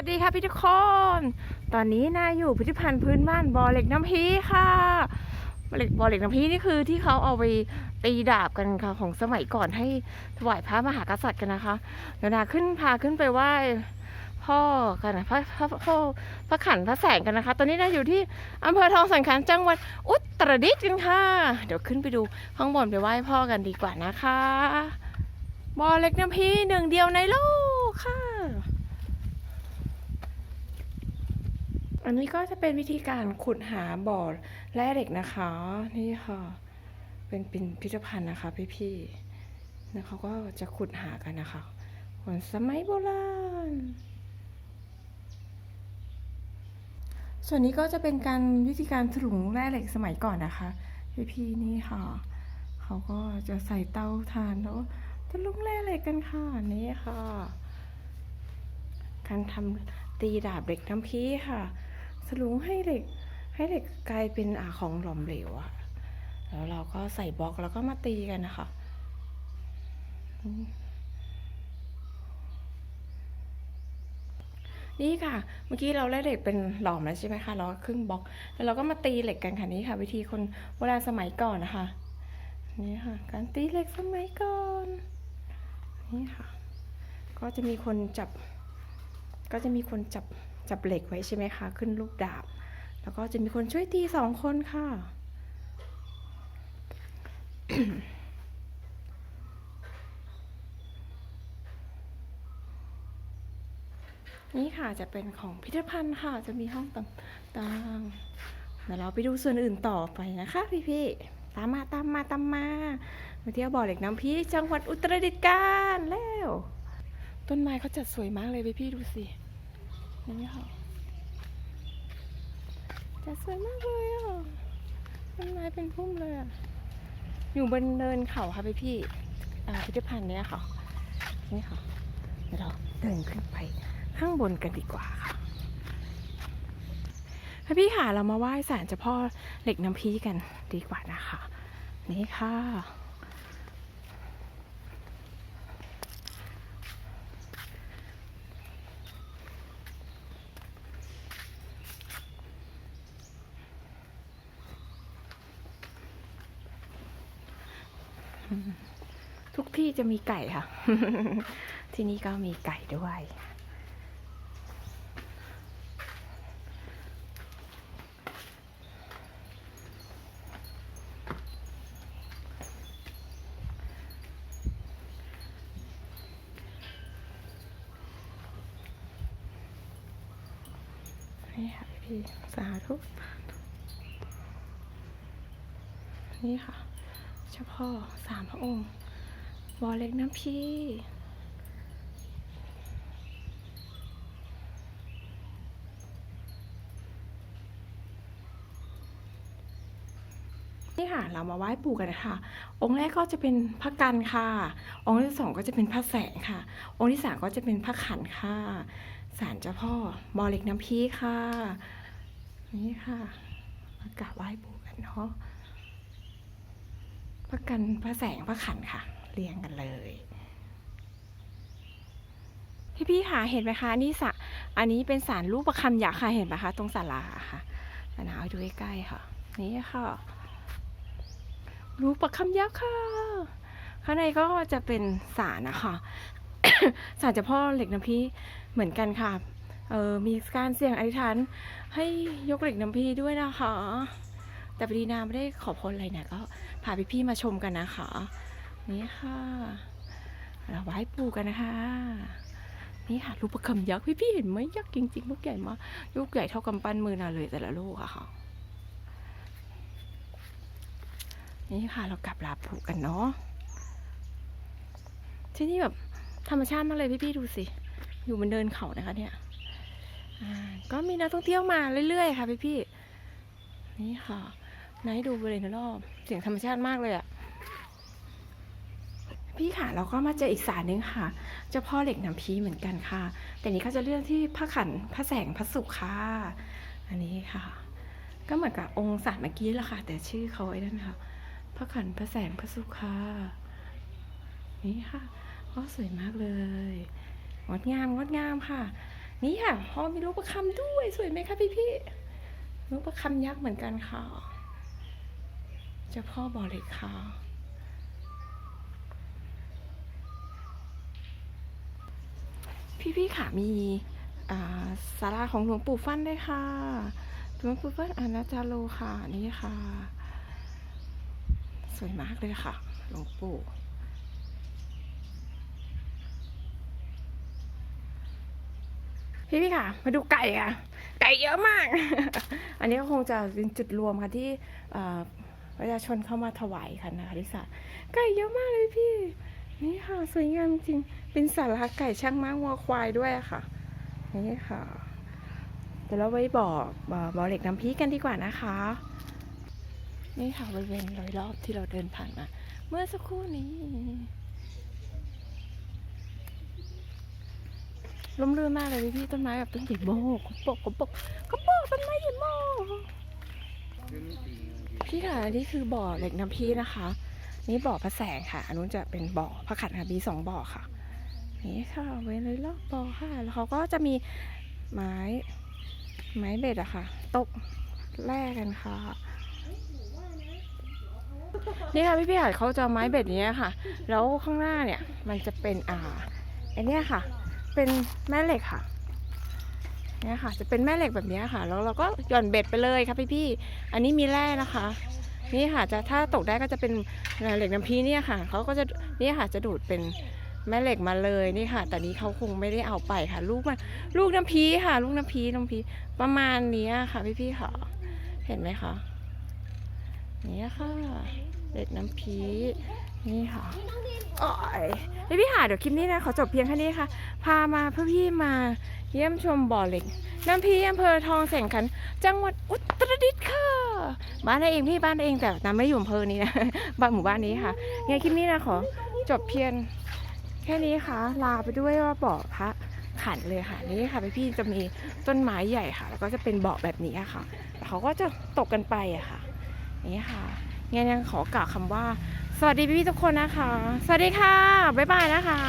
วัสดีค่ะพี่ทุกคน ตอนนี้นาอยู่พิพิธภัณฑ์พื้นบ้านบ่อเหล็กน้ำพีค่ะบ่อเหล็กบ่อเหล็กน้ำพีนี่คือที่เขาเอาไปตีดาบกันค่ะของสมัยก่อนให้ถวายพระมหากษัตริย์กันนะคะเดี๋ยวนาขึ้นพาขึ้นไปไหว้พ่อกันนะพระพระพ่อพระขันพระแสงกันนะคะ ตอนนี้นาอยู่ที่อำเภอทองสังขารจังหวัดอุตรดิตถ์กันค่ะ เดี๋ยวขึ้นไปดูข้างบนไปไหว้พ่อกันดีกว่านะคะบ่อเหล็กน้ำพีหนึ่งเดียวในโลกค่ะ อันนี้ก็จะเป็นวิธีการขุดหาบ่อแร่เหล็กนะคะ นี่ค่ะ เป็นป็นพิพิธภัณฑ์นะคะ พี่ๆแล้วเขาก็จะขุดหากันนะคะคนสมัยโบราณ ส่วนนี้ก็จะเป็นการวิธีการถลุงแร่เหล็กสมัยก่อนนะคะ พี่ๆนี่ค่ะ เขาก็จะใส่เตาถ่านแล้วถลุงแร่เหล็กกันค่ะนี่ค่ะการทำตีดาบเหล็กน้ำพีค่ะ สลุงให้เหล็กให้เหล็กกลายเป็นอาของหลอมเหลวอะแล้วเราก็ใส่บล็อกแล้วก็มาตีกันนะคะนี่ค่ะ เมื่อกี้เราได้เหล็กเป็นหลอมแล้วใช่ไหมคะเราครึ่งบล็อก แล้วเราก็มาตีเหล็กกันค่ะนี่ค่ะ วิธีคนโบราณสมัยก่อนนะคะ นี่ค่ะ การตีเหล็กสมัยก่อน นี่ค่ะ ก็จะมีคนจับ ก็จะมีคนจับ จับเหล็กไว้ใช่ไหมคะ ขึ้นลูกดาบ แล้วก็จะมีคนช่วยตีสองคนค่ะ นี่ค่ะจะเป็นของพิพิธภัณฑ์ค่ะ จะมีห้องต่างๆเดี๋ยวเราไปดูส่วนอื่นต่อไปนะคะพี่ๆ ตามมาตามมาตามมามาเที่ยวบ่อเหล็กน้ำพีจังหวัดอุตรดิตถ์กันแล้ว ต้นไม้เขาจัดสวยมากเลยพี่ๆดูสิ นี่ค่ะจัดสวยมากเลยอะต้นไม้เป็นพุ่มเลยอะ อยู่บนเนินเขาค่ะพี่พี่อ่าพิพิธภัณฑ์เนี้ยค่ะ นี่ค่ะเดี๋ยวเราเดินขึ้นไปข้างบนกันดีกว่าค่ะพี่พี่ค่ะเรามาไหว้ศาลเจ้าพ่อเหล็กน้ำพีกันดีกว่านะคะ นี่ค่ะ ทุกที่จะมีไก่ค่ะ ที่นี่ก็มีไก่ด้วย นี่ค่ะพี่สาธุนี่ค่ะ เจ้าพ่อสามพระองค์วอเล็กน้ำพีนี่ค่ะเรามาไหว้ปู่กันนะคะองค์แรกก็จะเป็นพระกันค่ะ องค์ที่สองก็จะเป็นพระแสงค่ะ องค์ที่สามก็จะเป็นพระขันค่ะศาลเจ้าพ่อมอเล็กน้ำพีค่ะ นี่ค่ะ มากราบไหว้ปู่กันเนาะ พระกันพระแสงพระขันค่ะ เรียงกันเลยพี่พี่ๆค่ะเห็นไหมคะนี่สะอันนี้เป็นสารรูปประคำยักษ์ค่ะเห็นไหมคะตรงศาลาค่ะอันาเอาดูใกล้ๆค่ะ นี่ค่ะ รูปประคำยักษ์ค่ะข้างในก็จะเป็นสารนะคะสารเจ้าพ่อเหล็กน้ำพีเหมือนกันค่ะเออมีการเสี่ยงอธิษฐานให้ยกเหล็กน้ำพีด้วยนะคะ แต่พอดีนาไม่ได้ขอพรอะไรนะก็พาพี่ๆมาชมกันนะคะ นี่ค่ะ เราไหว้ปู่กันนะคะ นี่ค่ะรูปประคำยักษ์พี่ๆเห็นไหมยักษ์จริงๆลูกใหญ่มากลูกใหญ่เท่ากำปั้นมือนาเลยแต่ละลูกอะค่ะ นี่ค่ะเรากลับลาปู่กันเนาะที่นี่แบบธรรมชาติมากเลยพี่ๆดูสิ อยู่บนเดินเขานะคะเนี่ยก็มีนักท่องเที่ยวมาเรื่อยๆค่ะพี่ๆนี่ค่ะ นายดูบริเวณรอบเสียงธรรมชาติมากเลยอะพี่ค่ะเราก็มาเจออีกสารนึงค่ะ เจ้าพ่อเหล็กน้ำพีเหมือนกันค่ะ แต่นี้เขาจะเลื่อนที่พระขันพระแสงพระสุขค่ะ อันนี้ค่ะ ก็เหมือนกับองค์สารเมื่อกี้แหละค่ะ แต่ชื่อเขาไอ้นั่นค่ะ พระขันพระแสงพระสุขค่ะ นี่ค่ะก็สวยมากเลยงดงามงดงามค่ะ นี่ค่ะพ่อมีลูกประคำด้วยสวยไหมคะพี่พี่ๆลูกประคำยักษ์เหมือนกันค่ะ เจ้าพ่อบ่อเหล็กค่ะพี่พี่ ๆ ค่ะ มีอ่าศาของหลวงปู่ฟั่นด้วยค่ะ หลวงปู่ฟั่นอนาจาโลค่ะ นี่ค่ะ สวยมากเลยค่ะ หลวงปู่ พี่พี่ค่ะ มาดูไก่ค่ะ ไก่เยอะมาก อันนี้ก็คงจะเป็นจุดรวมค่ะที่ ประชาชนเข้ามาถวายค่ะนะคะที่ศาไก่เยอะมากเลยพี่ นี่ค่ะ สวยงามจริง เป็นสาราไก่ช่างม้าวัวควายด้วยอะค่ะ นี่ค่ะ เดี๋ยวเราไปบอกบ่อเหล็กน้ำพีกันดีกว่านะคะ นี่ค่ะบริเวณรอยรอบที่เราเดินผ่านมา เมื่อสักครู่นี้ร่มรื่นมากเลยพี่ต้นไม้แบบต้นใหญ่โมกกระปกกระปกกระปกต้นไม้ใหญ่โมก พี่ค่ะนี่คือบ่อเหล็กน้ำพีนะคะ นี่บ่อพระแสงค่ะ อันนู้นจะเป็นบ่อพระขันค่ะมีสองบ่อค่ะ นี่ค่ะเว้นเลยรอบบ่อค่ะ แล้วเขาก็จะมีไม้ไม้เบ็ดอะค่ะ ตกแร่กันค่ะ นี่ค่ะพี่พี่ค่ะเขาจะไม้เบ็ดเนี้ยค่ะ แล้วข้างหน้าเนี่ยมันจะเป็นอ่าไอเนี้ยค่ะ เป็นแม่เหล็กค่ะ เนี่ยค่ะ จะเป็นแม่เหล็กแบบนี้ค่ะ แล้วเราก็หย่อนเบ็ดไปเลยค่ะพี่พี่อันนี้มีแร่นะคะ นี่ค่ะจะถ้าตกได้ก็จะเป็นเหล็กน้ำพีเนี่ยค่ะเขาก็จะนี่ค่ะจะดูดเป็นแม่เหล็กมาเลยนี่ค่ะ แต่นี้เขาคงไม่ได้เอาไปค่ะ ลูกมันลูกน้ำพีค่ะ ลูกน้ำพีน้ำพีประมาณนี้ค่ะพี่พี่ค่ะเห็นไหมคะนี่ค่ะเหล็กน้ำพี นี่ค่ะอ๋อยพี่พี่ๆค่ะเดี๋ยวคลิปนี้นะขอจบเพียงแค่นี้ค่ะ พามาเพื่อพี่มาเยี่ยมชมบ่อเหล็ก น้ำพีอำเภอทองแสงขัน จังหวัดอุตรดิตถ์ค่ะ บ้านเองพี่บ้านเองแต่น้ำไม่อยู่อำเภอนี้นะ บ้านหมู่บ้านนี้ค่ะไงคลิปนี้นะขอจบเพียงแค่นี้ค่ะ ลาไปด้วยว่าบ่อพระขันเลยค่ะนี่ค่ะพี่จะมีต้นไม้ใหญ่ค่ะ แล้วก็จะเป็นบ่อแบบนี้ค่ะเขาก็จะตกกันไปอะค่ะ นี่ค่ะงั้นยังขอกล่าวคำว่า สวัสดีพี่ๆทุกคนนะคะ สวัสดีค่ะ บ๊ายบายนะคะ